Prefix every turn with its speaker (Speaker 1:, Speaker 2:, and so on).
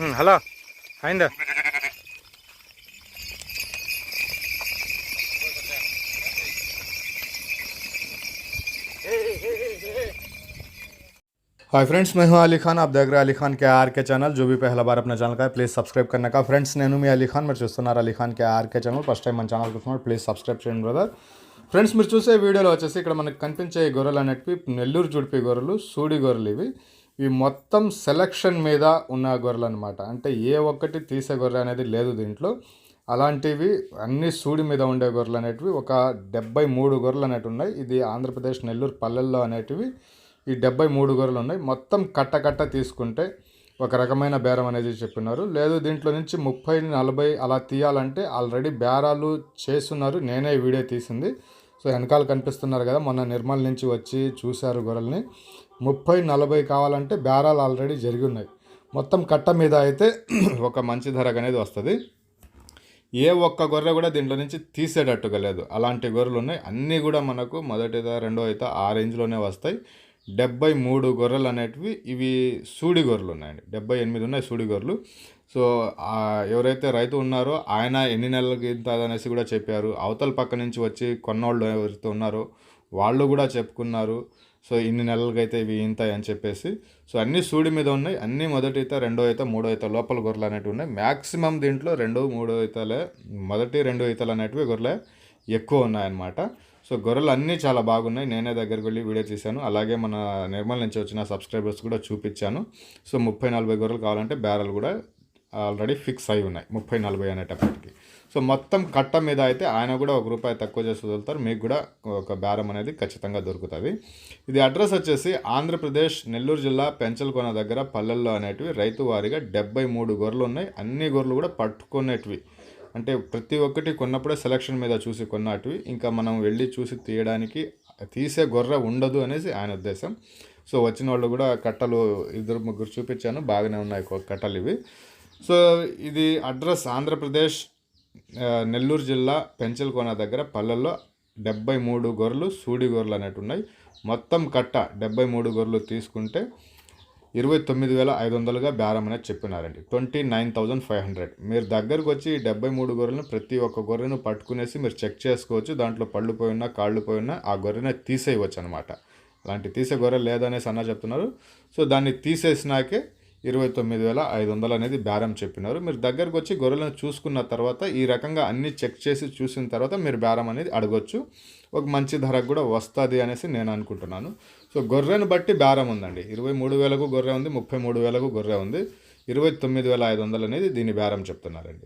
Speaker 1: ఉమ్, hello అయిందా hi friends मैं हूं अली खान आप देख रहे हैं अली खान के आर के चैनल जो भी पहला बार अपना ఛానల్ का है ప్లీజ్ సబ్స్క్రైబ్ करने का ఫ్రెండ్స్ నేను మీ అలీ ఖాన్ మీరు చూస్తున్నారు అలీ ఖాన్ కే ఆర్కే ఛానల్ ఫస్ట్ టైం మన ఛానల్ చూస్తున్నారు ప్లీజ్ సబ్స్క్రైబ్ చేయండి బ్రదర్ ఫ్రెండ్స్ మీరు చూసే వీడియోలో వచ్చేసి ఇక్కడ మనకు కనిపించే ఈ గొర్రెలు అనేటివి నెల్లూరు జుడిపి గొర్రెలు సూడి గొర్రెలు ఇవి ఈ మొత్తం సెలక్షన్ మీద ఉన్న గొర్రెలు అనమాట అంటే ఏ ఒక్కటి తీసే గొర్రె అనేది లేదు దీంట్లో. అలాంటివి అన్ని సూడి మీద ఉండే గొర్రెలు అనేటివి ఒక డెబ్బై మూడు గొర్రెలు అనేటివి ఉన్నాయి. ఇది ఆంధ్రప్రదేశ్ నెల్లూరు పల్లెల్లో అనేటివి ఈ డెబ్బై మూడు గొర్రెలు ఉన్నాయి. మొత్తం కట్ట కట్ట తీసుకుంటే ఒక రకమైన బేరం అనేది చెప్పినారు. లేదు దీంట్లో నుంచి ముప్పై నలభై అలా తీయాలంటే ఆల్రెడీ బేరాలు చేస్తున్నారు. నేనే వీడియో తీసింది. సో వెనకాల కనిపిస్తున్నారు కదా మొన్న నిర్మల్ నుంచి వచ్చి చూశారు గొర్రెల్ని. ముప్పై నలభై కావాలంటే బేరాలు ఆల్రెడీ జరిగి ఉన్నాయి. మొత్తం కట్ట మీద అయితే ఒక మంచి ధర అనేది వస్తుంది. ఏ ఒక్క గొర్రె కూడా దీంట్లో నుంచి తీసేటట్టుగా లేదు. అలాంటి గొర్రెలు ఉన్నాయి. అన్నీ కూడా మనకు మొదటిదా రెండో అయితే ఆ రేంజ్లోనే వస్తాయి. డెబ్బై మూడు గొర్రెలు అనేటివి ఇవి సూడి గొర్రెలు ఉన్నాయండి. డెబ్బై ఎనిమిది ఉన్నాయి సూడి గొర్రెలు. సో ఎవరైతే రైతు ఉన్నారో ఆయన ఎన్ని నెలలకి ఇంత అనేసి కూడా చెప్పారు. అవతల పక్క నుంచి వచ్చి కొన్నోళ్ళు ఎవరైతే ఉన్నారో వాళ్ళు కూడా చెప్పుకున్నారు. సో ఇన్ని నెలలకైతే ఇవి ఇంత అని చెప్పేసి. సో అన్నీ సూడి మీద ఉన్నాయి. అన్నీ మొదటి ఈత రెండో ఈత మూడో ఈత లోపల గొర్రెలు అనేటివి ఉన్నాయి. మ్యాక్సిమం దీంట్లో రెండు మూడో ఈతలే మొదటి రెండో ఈతలు అనేటివి గొర్రెలే ఎక్కువ ఉన్నాయన్నమాట. సో గొర్రెలు అన్నీ చాలా బాగున్నాయి. నేనే దగ్గరికి వెళ్ళి వీడియో తీశాను. అలాగే మన నిర్మల్ నుంచి వచ్చిన సబ్స్క్రైబర్స్ కూడా చూపించాను. సో ముప్పై నలభై గొర్రెలు కావాలంటే బ్యారల్ కూడా ఆల్రెడీ ఫిక్స్ అయి ఉన్నాయి. ముప్పై నలభై అనేటప్పటికి. సో మొత్తం కట్ట మీద అయితే ఆయన కూడా ఒక రూపాయి తక్కువ చేసి వదులుతారు. మీకు కూడా ఒక బేరం అనేది ఖచ్చితంగా దొరుకుతుంది. ఇది అడ్రస్ వచ్చేసి ఆంధ్రప్రదేశ్ నెల్లూరు జిల్లా పెంచలకోన దగ్గర పల్లెల్లో అనేటివి. రైతు వారిగా డెబ్బై మూడు గొర్రెలు ఉన్నాయి. అన్ని గొర్రెలు కూడా పట్టుకునేటివి. అంటే ప్రతి ఒక్కటి కొన్నప్పుడే సెలక్షన్ మీద చూసి కొన్నాటివి. ఇంకా మనం వెళ్ళి చూసి తీయడానికి తీసే గొర్రె ఉండదు అనేసి ఆయన ఉద్దేశం. సో వచ్చిన వాళ్ళు కూడా కట్టలు ఇద్దరు ముగ్గురు చూపించాను. బాగానే ఉన్నాయి కట్టలు ఇవి. సో ఇది అడ్రస్ ఆంధ్రప్రదేశ్ నెల్లూరు జిల్లా పెంచలకోన దగ్గర పల్లెల్లో డెబ్బై మూడు గొర్రెలు సూడి గొర్రెలు అనేటు ఉన్నాయి. మొత్తం కట్ట డెబ్బై మూడు గొర్రెలు తీసుకుంటే ఇరవై తొమ్మిది వేల ఐదు వందలుగా బేరం అనేది చెప్పినారండి. Twenty nine thousand five hundred. మీరు దగ్గరకు వచ్చి డెబ్బై మూడు గొర్రెలను ప్రతి ఒక్క గొర్రెను పట్టుకునేసి మీరు చెక్ చేసుకోవచ్చు. దాంట్లో పళ్ళు పోయి కాళ్ళు పోయినా ఆ గొర్రెని తీసేయవచ్చు అనమాట అలాంటి తీసే గొర్రె లేదనేసి అన్న చెప్తున్నారు. సో దాన్ని తీసేసినాకే ఇరవై తొమ్మిది వేల ఐదు వందలు అనేది బేరం చెప్పినారు. మీరు దగ్గరకు వచ్చి గొర్రెలను చూసుకున్న తర్వాత ఈ రకంగా అన్ని చెక్ చేసి చూసిన తర్వాత మీరు బేరం అనేది అడగొచ్చు. ఒక మంచి ధరకు కూడా వస్తుంది అనేసి నేను అనుకుంటున్నాను. సో గొర్రెను బట్టి బేరం ఉందండి. ఇరవై మూడు వేలకు గొర్రె ఉంది ముప్పై మూడు వేలకు గొర్రె ఉంది. ఇరవై తొమ్మిది వేల ఐదు వందలు అనేది దీని బేరం చెప్తున్నారండి.